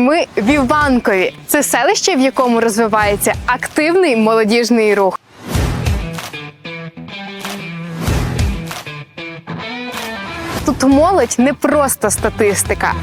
Ми в Іванкові. Це селище, в якому розвивається активний молодіжний рух. Тут молодь не просто статистика.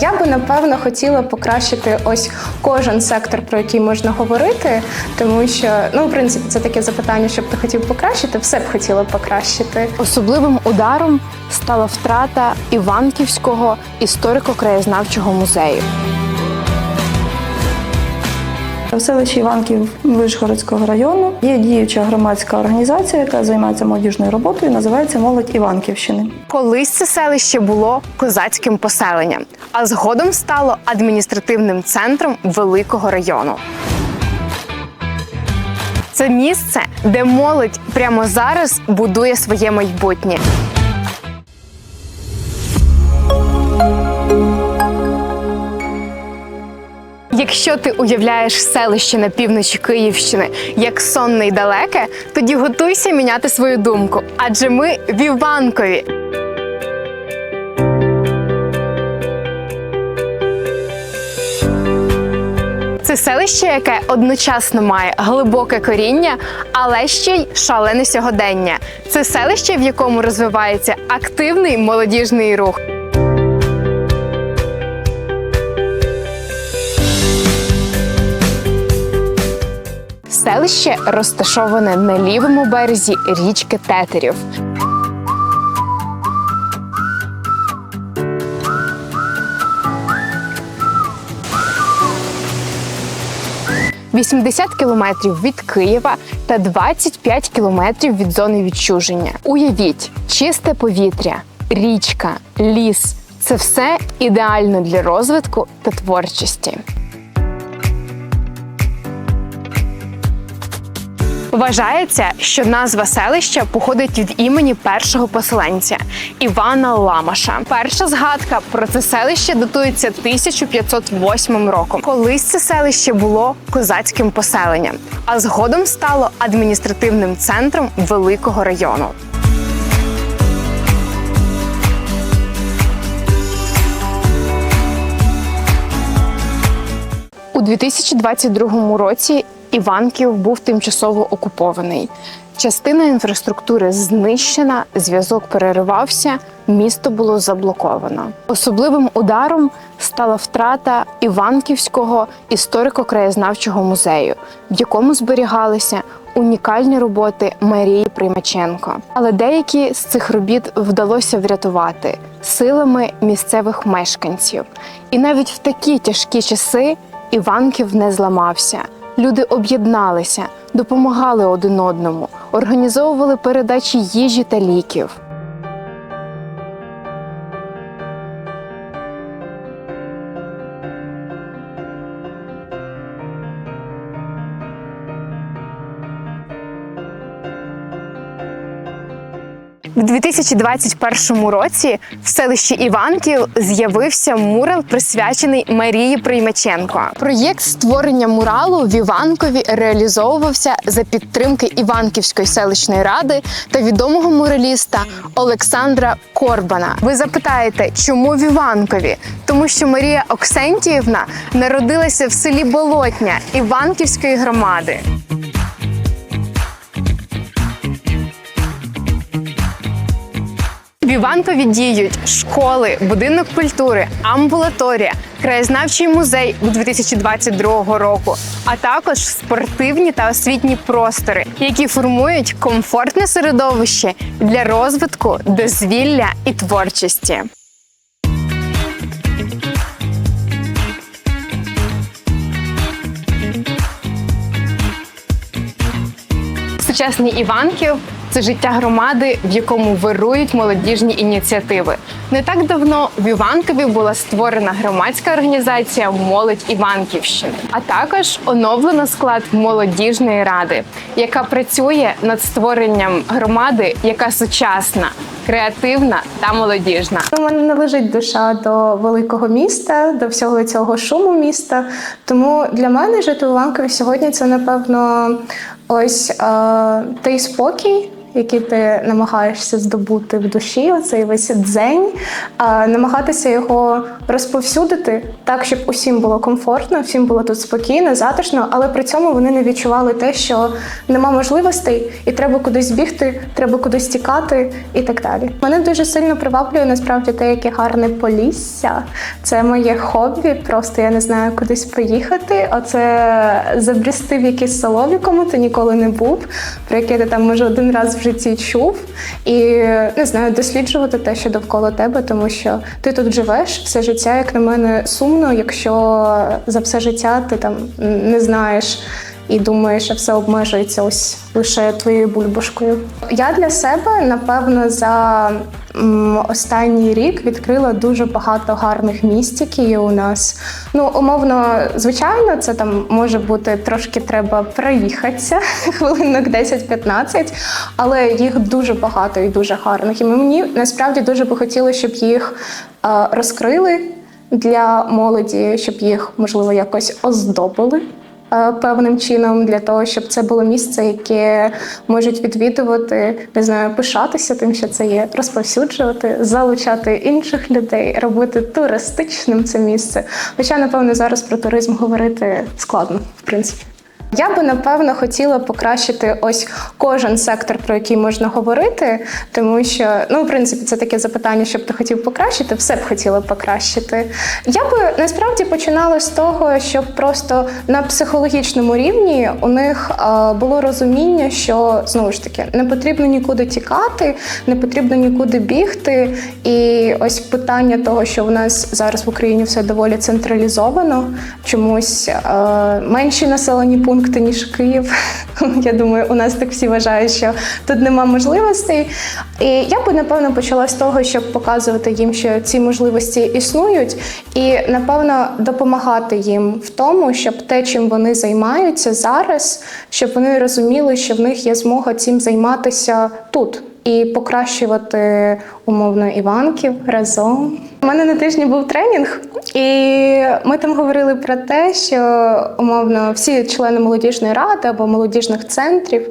Я би напевно хотіла покращити ось кожен сектор, про який можна говорити, тому що ну, в принципі, це таке запитання, що б ти хотів покращити, все б хотіла покращити. Особливим ударом стала втрата Іванківського історико-краєзнавчого музею. В селищі Іванків Вишгородського району є діюча громадська організація, яка займається молодіжною роботою, називається Молодь Іванківщини. Колись це селище було козацьким поселенням, а згодом стало адміністративним центром великого району. Це місце, де молодь прямо зараз будує своє майбутнє. Якщо ти уявляєш селище на півночі Київщини як сонне й далеке, тоді готуйся міняти свою думку, адже ми в Іванкові. Це селище, яке одночасно має глибоке коріння, але ще й шалене сьогодення. Це селище, в якому розвивається активний молодіжний рух. Селище розташоване на лівому березі річки Тетерів. – 80 кілометрів від Києва та 25 кілометрів від зони відчуження. Уявіть, чисте повітря, річка, ліс це все ідеально для розвитку та творчості. Вважається, що назва селища походить від імені першого поселенця Івана Ламаша. Перша згадка про це селище датується 1508 роком. Колись це селище було козацьким поселенням, а згодом стало адміністративним центром великого району. У 2022 році Іванків був тимчасово окупований. Частина інфраструктури знищена, зв'язок переривався, місто було заблоковано. Особливим ударом стала втрата Іванківського історико-краєзнавчого музею, в якому зберігалися унікальні роботи Марії Приймаченко. Але деякі з цих робіт вдалося врятувати силами місцевих мешканців. І навіть в такі тяжкі часи Іванків не зламався. Люди об'єдналися, допомагали один одному, організовували передачі їжі та ліків. У 2021 році в селищі Іванків з'явився мурал, присвячений Марії Приймаченко. Проєкт створення муралу в Іванкові реалізовувався за підтримки Іванківської селищної ради та відомого мураліста Олександра Корбана. Ви запитаєте, чому в Іванкові? Тому що Марія Оксентіївна народилася в селі Болотня Іванківської громади. Іванкові діють школи, будинок культури, амбулаторія, краєзнавчий музей у 2022 року, а також спортивні та освітні простори, які формують комфортне середовище для розвитку, дозвілля і творчості. Сучасний Іванків це життя громади, в якому вирують молодіжні ініціативи. Не так давно в Іванкові була створена громадська організація Молодь Іванківщини, а також оновлено склад молодіжної ради, яка працює над створенням громади, яка сучасна, креативна та молодіжна. У мене не лежить душа до великого міста, до всього цього шуму міста. Тому для мене жити у Ланкові сьогодні це напевно ось е, той спокій, який ти намагаєшся здобути в душі, оцей весь дзень, намагатися його розповсюдити так, щоб усім було комфортно, всім було тут спокійно, затишно, але при цьому вони не відчували те, що нема можливостей, і треба кудись бігти, треба кудись тікати і так далі. Мене дуже сильно приваблює насправді те, яке гарне полісся. Це моє хобі. Просто я не знаю кудись поїхати. Оце забрісти в село, в якому ти ніколи не був, про яке ти там може один раз в житті чув, і не знаю, досліджувати те, що довкола тебе, тому що ти тут живеш все життя, як на мене, сумно, якщо за все життя ти там не знаєш і думаєш, що все обмежується ось лише твоєю бульбашкою. Я для себе, напевно, за останній рік відкрила дуже багато гарних місць, які є у нас. Ну, умовно, звичайно, це там може бути трошки треба проїхатися, хвилинок 10-15, але їх дуже багато і дуже гарних. І мені насправді дуже би хотілося, щоб їх е, розкрили для молоді, щоб їх можливо якось оздобили певним чином для того, щоб це було місце, яке можуть відвідувати, не знаю, пишатися тим, що це є, розповсюджувати, залучати інших людей, робити туристичним це місце. Хоча, напевно, зараз про туризм говорити складно, в принципі. Я би напевно хотіла покращити ось кожен сектор, про який можна говорити, тому що ну, в принципі, це таке запитання, що б ти хотів покращити, все б хотіла покращити. Я би насправді починала з того, щоб просто на психологічному рівні у них було розуміння, що знову ж таки не потрібно нікуди тікати, не потрібно нікуди бігти. І ось питання того, що в нас зараз в Україні все доволі централізовано, чомусь менші населені пункти, ніж Київ. Я думаю, у нас так всі вважають, що тут нема можливостей. І я би напевно почала з того, щоб показувати їм, що ці можливості існують, і напевно допомагати їм в тому, щоб те, чим вони займаються зараз, щоб вони розуміли, що в них є змога цим займатися тут. І покращувати умовно Іванків разом. У мене на тижні був тренінг, і ми там говорили про те, що умовно всі члени молодіжної ради або молодіжних центрів.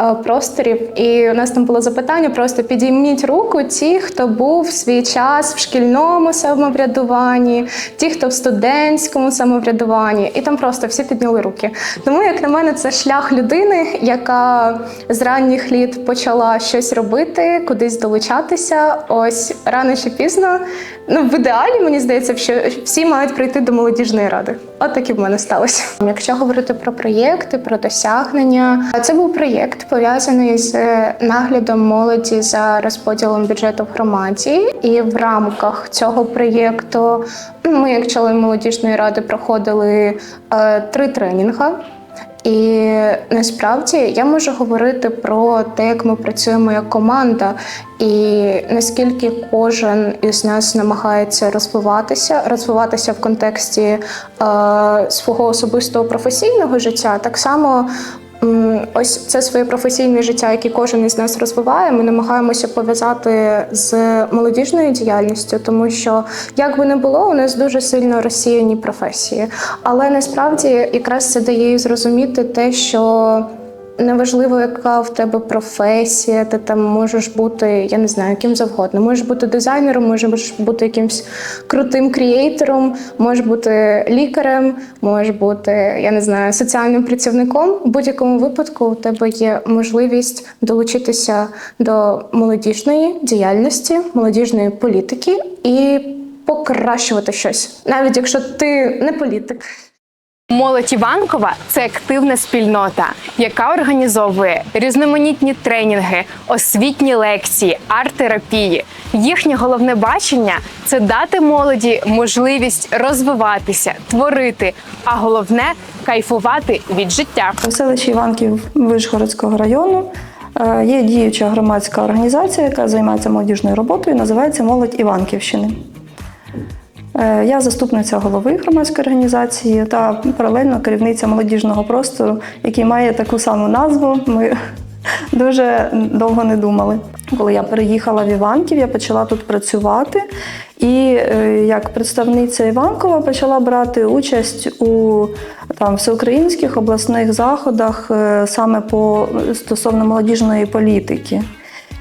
е, Просторів, і у нас там було запитання: просто підійміть руку ті, хто був в свій час в шкільному самоврядуванні, ті, хто в студентському самоврядуванні, і там просто всі підняли руки. Тому, як на мене, це шлях людини, яка з ранніх літ почала щось робити, кудись долучатися. Ось рано чи пізно. Ну, в ідеалі, мені здається, що всі мають прийти до молодіжної ради. От так і в мене сталося. Якщо говорити про проєкти, про досягнення, це був проєкт пов'язаний з наглядом молоді за розподілом бюджету в громаді. І в рамках цього проєкту ми, як члени молодіжної ради, проходили е, три тренінги. І насправді я можу говорити про те, як ми працюємо як команда, і наскільки кожен із нас намагається розвиватися, розвиватися в контексті е, свого особистого професійного життя, так само. Ось це своє професійне життя, яке кожен із нас розвиває. Ми намагаємося пов'язати з молодіжною діяльністю, тому що як би не було, у нас дуже сильно розсіяні професії. Але насправді якраз це дає зрозуміти те, що неважливо, яка в тебе професія, ти там можеш бути, я не знаю, ким завгодно. Можеш бути дизайнером, можеш бути якимсь крутим крієйтором, можеш бути лікарем, можеш бути, я не знаю, соціальним працівником. В будь-якому випадку у тебе є можливість долучитися до молодіжної діяльності, молодіжної політики і покращувати щось, навіть якщо ти не політик. Молодь Іванкова це активна спільнота, яка організовує різноманітні тренінги, освітні лекції, арт-терапії. Їхнє головне бачення це дати молоді можливість розвиватися, творити, а головне кайфувати від життя. У селищі Іванків Вишгородського району е, є діюча громадська організація, яка займається молодіжною роботою, називається Молодь Іванківщини. Е, Я заступниця голови громадської організації та паралельно керівниця молодіжного простору, який має таку саму назву. Ми дуже довго не думали. Коли я переїхала в Іванків, я почала тут працювати. І е, як представниця Іванкова почала брати участь у там, всеукраїнських обласних заходах е, саме по стосовно молодіжної політики.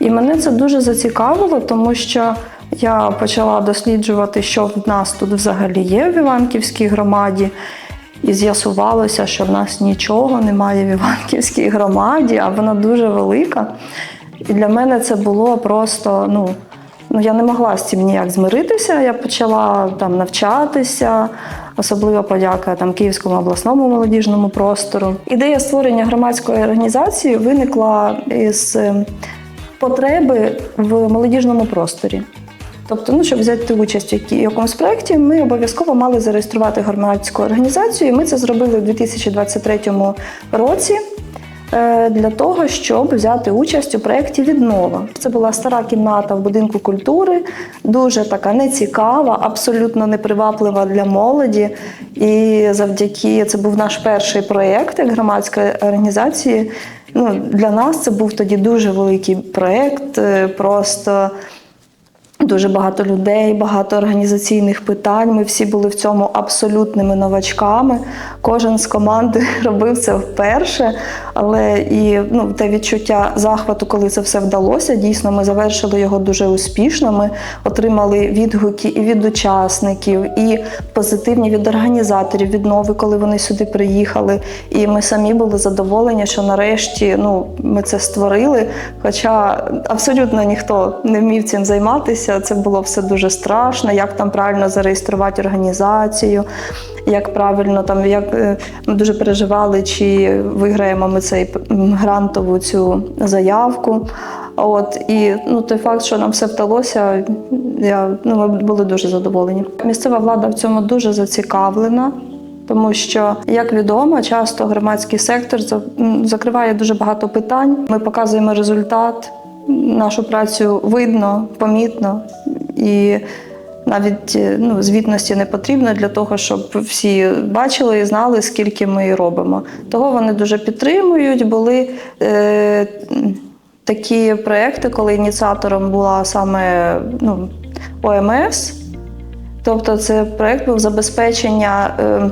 І мене це дуже зацікавило, тому що я почала досліджувати, що в нас тут взагалі є в Іванківській громаді. І з'ясувалося, що в нас нічого немає в Іванківській громаді, а вона дуже велика. І для мене це було просто, ну, ну я не могла з цим ніяк змиритися. Я почала там навчатися, особливо подяка там Київському обласному молодіжному простору. Ідея створення громадської організації виникла із е, потреби в молодіжному просторі. Тобто, ну, щоб взяти участь в якомусь проєкті, ми обов'язково мали зареєструвати громадську організацію. І ми це зробили у 2023 році е, для того, щоб взяти участь у проєкті Віднова. Це була стара кімната в будинку культури, дуже така нецікава, абсолютно неприваблива для молоді. І завдяки це був наш перший проєкт як громадської організації. Ну, для нас це був тоді дуже великий проєкт. е, Просто Дуже багато людей, багато організаційних питань. Ми всі були в цьому абсолютними новачками. Кожен з команди робив це вперше. Але і ну, те відчуття захвату, коли це все вдалося, дійсно, ми завершили його дуже успішно. Ми отримали відгуки і від учасників, і позитивні від організаторів віднови, коли вони сюди приїхали. І ми самі були задоволені, що нарешті ну, ми це створили. Хоча абсолютно ніхто не вмів цим займатися. Це було все дуже страшно, як там правильно зареєструвати організацію, як правильно там, як е, ми дуже переживали, чи виграємо ми цей грантову цю заявку. От і ну той факт, що нам все вдалося, я ну ми були дуже задоволені. Місцева влада в цьому дуже зацікавлена. Тому що, як відомо, часто громадський сектор закриває дуже багато питань. Ми показуємо результат, нашу працю видно, помітно і навіть е, ну, звітності не потрібно для того, щоб всі бачили і знали, скільки ми робимо. Того вони дуже підтримують. Були е, такі проекти, коли ініціатором була саме ну, ОМС. Тобто це проект був забезпечення е,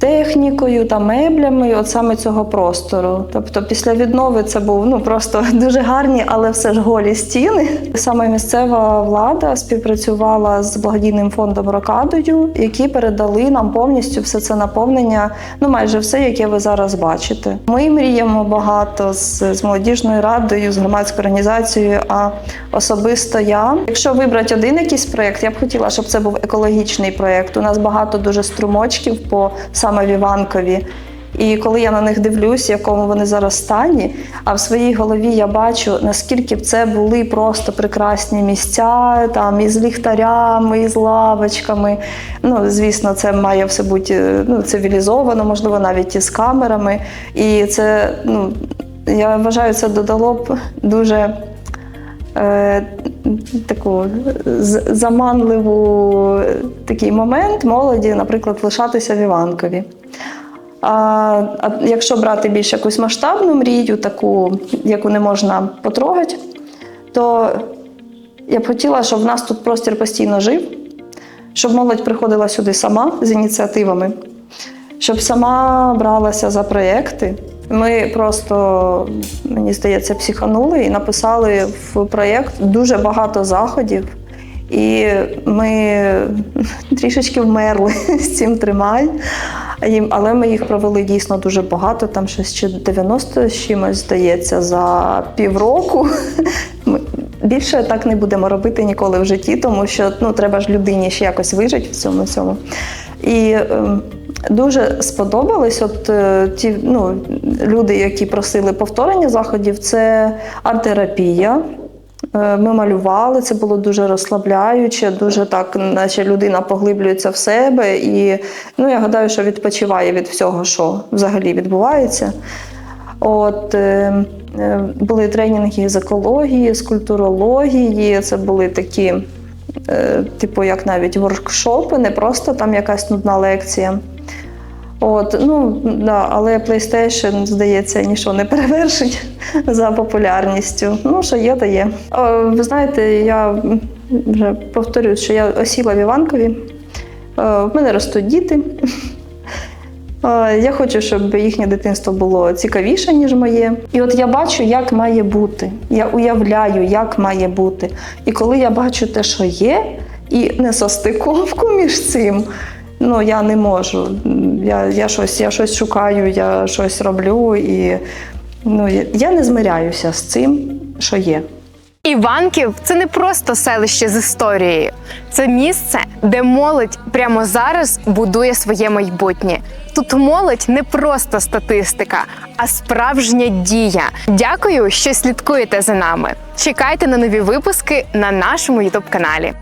технікою та меблями, от саме цього простору. Тобто, після віднови це був ну просто дуже гарні, але все ж голі стіни. Саме місцева влада співпрацювала з благодійним фондом Рокадою, які передали нам повністю все це наповнення, ну майже все, яке ви зараз бачите. Ми мріємо багато з, з молодіжною радою, з громадською організацією. А особисто я, якщо вибрати один якийсь проєкт, я б хотіла, щоб це був екологічний проєкт. У нас багато дуже струмочків по саме в Іванкові. І коли я на них дивлюсь, в якому вони зараз стані, а в своїй голові я бачу, наскільки б це були просто прекрасні місця, там із ліхтарями, із лавочками. Ну, звісно, це має все бути ну, цивілізовано, можливо, навіть із камерами. І це, ну, я вважаю, це додало б дуже таку заманливу е, такий момент молоді, наприклад, лишатися в Іванкові. А, а якщо брати більш якусь масштабну мрію, таку, яку не можна потрогати, то я б хотіла, щоб в нас тут простір постійно жив, щоб молодь приходила сюди сама з ініціативами, щоб сама бралася за проєкти. Ми просто, мені здається, психанули і написали в проєкт дуже багато заходів. І ми трішечки вмерли з цим тримай. Їм- Але ми їх провели дійсно дуже багато, там ще 90 з чимось здається за півроку. Ми більше так не будемо робити ніколи в житті, тому що ну, треба ж людині ще якось вижити в цьому всьому. І ем, дуже сподобались от е, ті ну, люди, які просили повторення заходів, це арт-терапія. Е, Ми малювали, це було дуже розслабляюче, дуже так, наче людина поглиблюється в себе. І ну, я гадаю, що відпочиває від всього, що взагалі відбувається. От, е, були тренінги з екології, з культурології, це були такі, типу, як навіть воркшопи, не просто там якась нудна лекція. От, ну, да, але PlayStation, здається, нічого не перевершить за популярністю. Ну, що є, то є. О, ви знаєте, я вже повторюю, що я осіла в Іванкові. Е, В мене ростуть діти. Е, Я хочу, щоб їхнє дитинство було цікавіше, ніж моє. І от я бачу, як має бути. Я уявляю, як має бути. І коли я бачу те, що є, і несостиковку між цим, ну я не можу. Я, я, щось, я щось шукаю, я щось роблю, і ну, я- не змиряюся з цим, що є. Іванків це не просто селище з історією, це місце, де молодь прямо зараз будує своє майбутнє. Тут молодь не просто статистика, а справжня дія. Дякую, що слідкуєте за нами. Чекайте на нові випуски на нашому ютуб каналі.